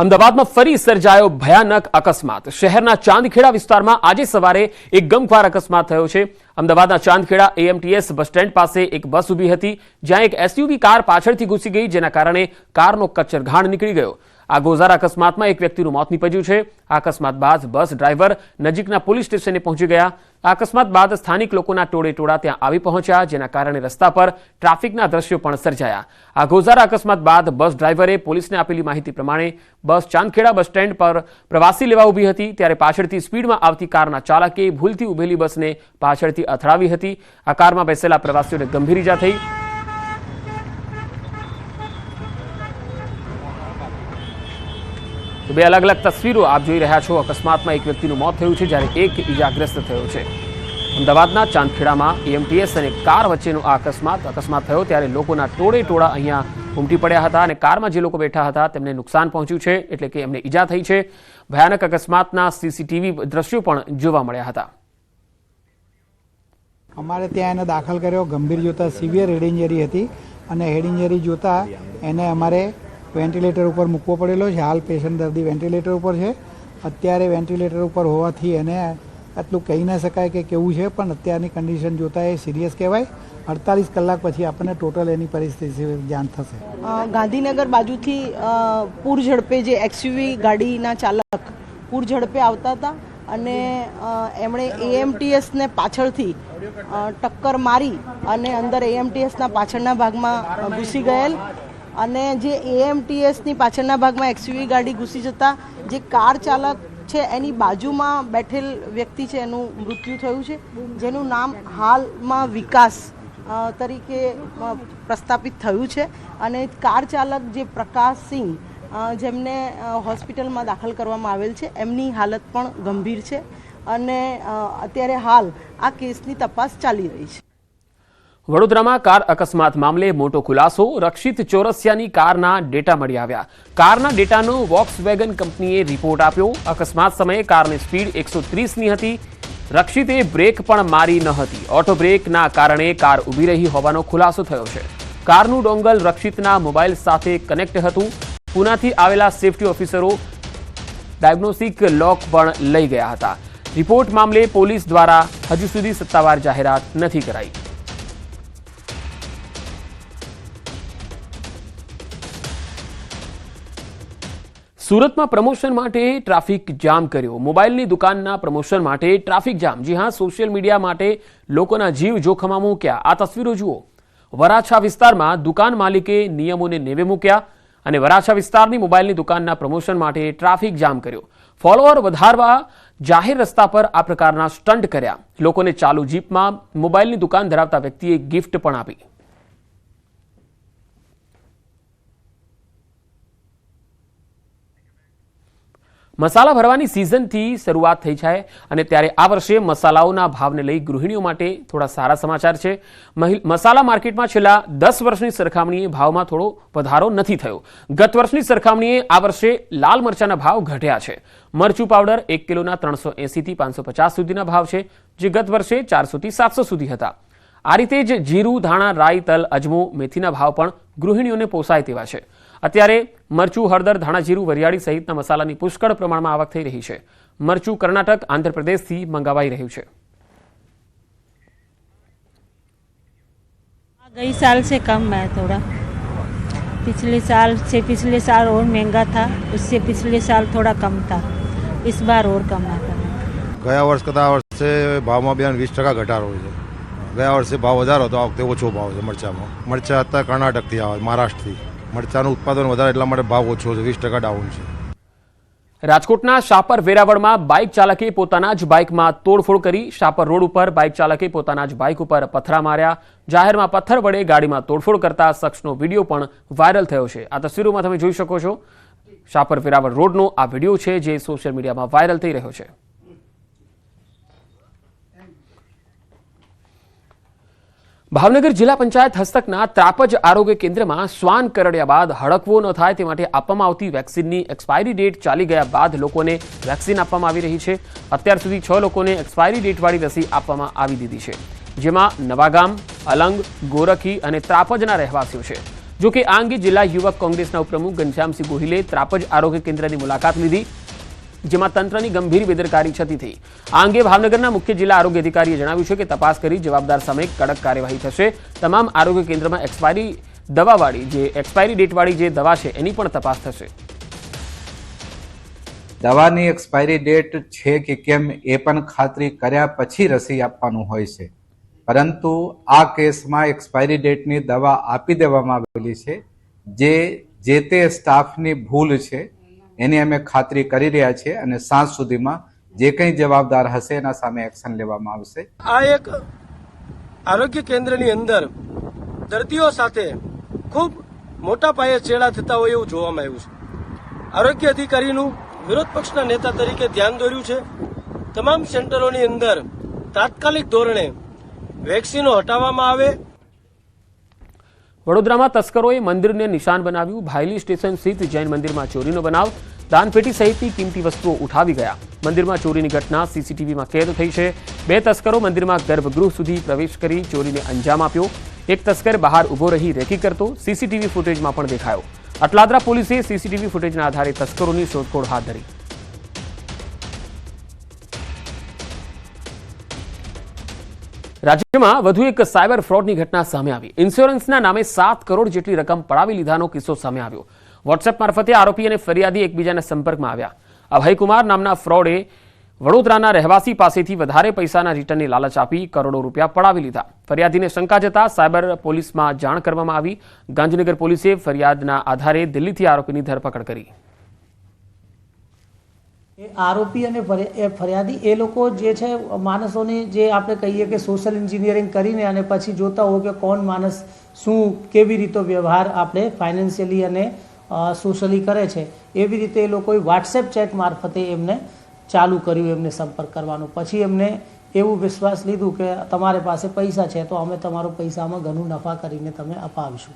અમદાવાદમાં ફરી સર્જાયો ભયાનક અકસ્માત. શહેરના ચાંદખેડા વિસ્તારમાં આજે સવારે એક ગમખ્વાર અકસ્માત થયો છે. અમદાવાદના ચાંદખેડા એએમટીએસ બસ સ્ટેન્ડ પાસે એક બસ ઊભી હતી, જ્યાં એક એસયુવી કાર પાછળથી ઘૂસી ગઈ, જેના કારણે કારનો કચ્ચરઘાણ નીકળી ગયો. આ ગોઝારા અકસ્માતમાં એક વ્યક્તિનું મોત નીપજ્યું છે. આ અકસ્માત બાદ બસ ડ્રાઈવર નજીકના પોલીસ સ્ટેશને પહોંચી ગયા. અકસ્માત બાદ સ્થાનિક લોકોના ટોળે ટોળા ત્યાં આવી પહોંચ્યા, જેના કારણે રસ્તા પર ટ્રાફિકના દ્રશ્યો પણ સર્જાયા. આ ગોઝારા અકસ્માત બાદ બસ ડ્રાઈવરે પોલીસને આપેલી માહિતી પ્રમાણે બસ ચાંદખેડા બસ સ્ટેન્ડ પર પ્રવાસી લેવા ઊભી હતી, ત્યારે પાછળથી સ્પીડમાં આવતી કારના ચાલકે ભૂલથી ઊભેલી બસને પાછળથી અથડાવી હતી. આ કારમાં બેસેલા પ્રવાસીઓને ગંભીર ઈજા થઈ. તો બે અલગ અલગ તસવીરો આપ જોઈ રહ્યા છો. અકસ્માતમાં એક વ્યક્તિનું મોત થયું છે, જ્યારે એક ઈજાગ્રસ્ત થયો છે. અમદાવાદના ચાંદખેડામાં એમટીએસ અને કાર વચ્ચેનો આ અકસ્માત. અકસ્માત થયો ત્યારે લોકોના ટોળે ટોળા અહીંયા ઉમટી પડ્યા હતા અને કારમાં જે લોકો બેઠા હતા તેમને નુકસાન પહોંચ્યું છે, એટલે કે એમને ઈજા થઈ છે. ભયાનક અકસ્માતના સીસીટીવી દ્રશ્યો પણ જોવા મળ્યા હતા. અમારે ત્યાં એને દાખલ કર્યો. ગંભીર જોતા સિવિયર હેડ ઇન્જરી હતી અને હેડ ઇન્જરી જોતા એને અમારે વેન્ટિલેટર ઉપર મૂકવો પડેલો છે. હાલ પેશન્ટ દર્દી વેન્ટિલેટર ઉપર છે. અત્યારે વેન્ટિલેટર ઉપર હોવાથી એને આટલું કહી ન શકાય કે કેવું છે, પણ અત્યારની કન્ડિશન જોતા એ સિરિયસ કહેવાય. અડતાલીસ કલાક પછી આપણને ટોટલ એની પરિસ્થિતિ જાણ થશે. ગાંધીનગર બાજુથી પૂર ઝડપે જે એક્સયુવી ગાડીના ચાલક પૂર ઝડપે આવતા હતા અને એમણે એએમટીએસને પાછળથી ટક્કર મારી અને અંદર એએમટીએસના પાછળના ભાગમાં ઘૂસી ગયેલ. અને જે એએમટીએસની પાછળના ભાગમાં એક્સયુવી ગાડી ઘૂસી જતા, જે કાર ચાલક છે, એની બાજુમાં બેઠેલ વ્યક્તિ છે, એનું મૃત્યુ થયું છે, જેનું નામ હાલમાં વિકાસ તરીકે પ્રસ્થાપિત થયું છે. અને કાર ચાલક જે પ્રકાશ સિંહ જેમને હોસ્પિટલમાં દાખલ કરવામાં આવેલ છે, એમની હાલત પણ ગંભીર છે. અને અત્યારે હાલ આ કેસની તપાસ ચાલી રહી છે. વડોદરામાં કાર અકસ્માત મામલે મોટો ખુલાસો. રક્ષિત ચોરસિયાની કારના ડેટા મળી આવ્યા. કારના ડેટાનો વોક્સ વેગન કંપનીએ રિપોર્ટ આપ્યો. અકસ્માત સમયે કારની સ્પીડ એકસો ત્રીસની હતી. રક્ષિતે બ્રેક પણ મારી ન હતી. ઓટો બ્રેકના કારણે કાર ઊભી રહી હોવાનો ખુલાસો થયો છે. કારનું ડોંગલ રક્ષિતના મોબાઈલ સાથે કનેક્ટ હતું. પુનાથી આવેલા સેફટી ઓફિસરો ડાયગ્નોસ્ટિક લોક પણ લઈ ગયા હતા. રિપોર્ટ મામલે પોલીસ દ્વારા હજુ સુધી સત્તાવાર જાહેરાત નથી કરાઈ. સુરતમાં પ્રમોશન માટે ટ્રાફિક જામ કર્યો. મોબાઈલની દુકાનના પ્રમોશન માટે ટ્રાફિક જામ. જી હા, સોશિયલ મીડિયા માટે લોકોના જીવ જોખમમાં મૂક્યા. આ તસવીરો જુઓ. વરાછા વિસ્તારમાં દુકાન માલિકે નિયમોને નેવે મૂક્યા અને વરાછા વિસ્તારની મોબાઈલની દુકાનના પ્રમોશન માટે ટ્રાફિક જામ કર્યો. ફોલોઅર વધારવા જાહેર રસ્તા પર આ પ્રકારના સ્ટન્ટ કર્યા. લોકોને ચાલુ જીપમાં મોબાઈલની દુકાન ધરાવતા વ્યક્તિએ ગિફ્ટ પણ આપી. મસાલા ભરવાની સિઝનથી શરૂઆત થઈ છે અને ત્યારે આ વર્ષે મસાલાઓના ભાવને લઈ ગૃહિણીઓ માટે થોડા સારા સમાચાર છે. મસાલા માર્કેટમાં છેલ્લા દસ વર્ષની સરખામણીએ ભાવમાં થોડો વધારો નથી થયો. ગત વર્ષની સરખામણીએ આ વર્ષે લાલ મરચાના ભાવ ઘટ્યા છે. મરચું પાવડર એક કિલોના ત્રણસો એંસીથી પાંચસો પચાસ સુધીના ભાવ છે, જે ગત વર્ષે ચારસોથી સાતસો સુધી હતા. આ રીતે જ જીરું, ધાણા, રાઈ, તલ, અજમો, મેથીના ભાવ પણ ગૃહિણીઓને પોસાય તેવા છે. અત્યારે મરચું હળદર ધાણા જીરું વરિયાળી સહિતના મસાલાની પુષ્કળ પ્રમાણમાં આવક થઈ રહી છે મરચું કર્ણાટક આંધ્રપ્રદેશથી મંગાવાઈ રહ્યું છે गई साल से कम है थोड़ा पिछले साल से पिछले साल और महंगा था उससे पिछले साल थोड़ा कम था इस बार और कम आता है ગયા વર્ષ કરતાં આ વર્ષે ભાવમાં બેન વીસ ટકા ઘટાડો હોય છે ગયા વર્ષે ભાવ વધારો હતો આ વખતે ઓછો ભાવ છે મરચામાં મરચા અત્યારે કર્ણાટકથી આવે મહારાષ્ટ્રથી મરચાનું ઉત્પાદન વધારે એટલા માટે ભાવ ઓછો છે, વીસ ટકા ડાઉન છે. રાજકોટના શાપર વેરાવળમાં બાઇક ચાલકે પોતાના જ બાઇકમાં તોડફોડ કરી શાપર રોડ ઉપર બાઇક ચાલકે પોતાના જ બાઇક ઉપર પથરા માર્યા. જાહેરમાં પથ્થર વડે ગાડીમાં તોડફોડ કરતા શખ્સનો વીડિયો પણ વાયરલ થયો છે. આ તસવીરોમાં તમે જોઈ શકો છો. શાપર વેરાવળ રોડનો આ વીડિયો છે જે સોશિયલ મીડિયામાં વાયરલ થઈ રહ્યો છે. ભાવનગર જિલ્લા પંચાયત હસ્તકના ત્રાપજ આરોગ્ય કેન્દ્રમાં શ્વાન કરડ્યા બાદ હડકવો ન થાય તે માટે આપવામાં આવતી વેક્સિનની એક્સપાયરી ડેટ ચાલી ગયા બાદ લોકોને વેક્સિન આપવામાં આવી રહી છે. અત્યાર સુધી છ લોકોને એક્સપાયરી ડેટવાળી રસી આપવામાં આવી દીધી છે. જેમાં નવાગામ, અલંગ, ગોરખી અને ત્રાપજના રહેવાસીઓ છે. જો કે આ અંગે જિલ્લા યુવક કોંગ્રેસના ઉપપ્રમુખ ઘનશ્યામસિંહ ગોહિલે ત્રાપજ આરોગ્ય કેન્દ્રની મુલાકાત લીધી. જેમાં તંત્રની ગંભીર બેદરકારી છતી થઈ. આ અંગે ભાવનગરના મુખ્ય જિલ્લા આરોગ્ય અધિકારીએ જણાવ્યું છે કે તપાસ કરી જવાબદાર સામે કડક કાર્યવાહી થશે. તમામ આરોગ્ય કેન્દ્રમાં એક્સપાયરી દવાવાળી જે એક્સપાયરી ડેટવાળી જે દવા છે, એની પણ તપાસ થશે. દવાની એક્સપાયરી ડેટ છે કે કેમ એ પણ ખાતરી કર્યા પછી રસી આપવાનું હોય છે. પરંતુ આ કેસમાં એક્સપાયરી ડેટની દવા આપી દેવામાં આવેલી છે. જે જે તે સ્ટાફની ભૂલ છે એની અમે ખાતરી કરી રહ્યા છીએ અને સાંજ સુધીમાં જે કંઈ જવાબદાર હશે એના સામે એક્શન લેવામાં આવશે. આ એક આરોગ્ય કેન્દ્રની અંદર દર્દીઓ સાથે ખૂબ મોટા પાયે ચેડા થતા હોય એવું જોવામાં આવ્યું છે. આરોગ્ય અધિકારીનું વિરોધ પક્ષના નેતા તરીકે ધ્યાન દોર્યું છે. તમામ સેન્ટરોની અંદર તાત્કાલિક ધોરણે વેક્સિનો હટાવવામાં આવે. વડોદરામાં તસ્કરોએ મંદિરને નિશાન બનાવ્યું. ભાયલી સ્ટેશન સ્થિત જૈન મંદિરમાં ચોરીનો બનાવ. દાનપેટી સહિતની કિંમતી વસ્તુઓ ઉઠાવી ગયા. મંદિરમાં ચોરીની ઘટના સીસીટીવીમાં કેદ થઈ છે. બે તસ્કરો મંદિરમાં ગર્ભગૃહ સુધી પ્રવેશ કરી ચોરીને અંજામ આપ્યો. એક તસ્કર બહાર ઊભો રહી રેકી કરતો, સીસીટીવી ફૂટેજમાં પણ દેખાયો. અટલાદરા પોલીસે સીસીટીવી ફૂટેજના આધારે તસ્કરોની શોધખોળ હાથ ધરી. રાજ્યમાં વધુ એક સાયબર ફ્રોડની ઘટના સામે આવી. ઇન્સ્યોરન્સના નામે સાત કરોડ જેટલી રકમ પડાવી લીધાનો કિસ્સો સામે આવ્યો. વોટ્સએપ મારફતે આરોપી અને ફરિયાદી એકબીજાના સંપર્કમાં આવ્યા. અભયકુમાર નામના ફ્રોડે વડોદરાના રહેવાસી પાસેથી વધારે પૈસાના રિટર્નની લાલચ આપી કરોડો રૂપિયા પડાવી લીધા. ફરિયાદીને શંકા જતા સાયબર પોલીસમાં જાણ કરવામાં આવી. ગાંધીનગર પોલીસે ફરિયાદના આધારે દિલ્હીથી આરોપીની ધરપકડ કરી. આરોપી અને ફરિયાદી, એ લોકો જે છે, માણસોને જે આપણે કહીએ કે સોશિયલ એન્જિનિયરિંગ કરીને અને પછી જોતા હોય કે કોણ માણસ શું કેવી રીતે વ્યવહાર આપણે ફાઇનાન્શિયલી અને સોશિયલી કરે છે. એવી રીતે એ લોકોએ વોટ્સએપ ચેટ મારફતે એમને ચાલુ કર્યું, એમને સંપર્ક કરવાનો. પછી એમને એવું વિશ્વાસ લીધું કે તમારી પાસે પૈસા છે, તો અમે તમારો પૈસામાં ઘણું નફા કરીને તમે અપાવીશું.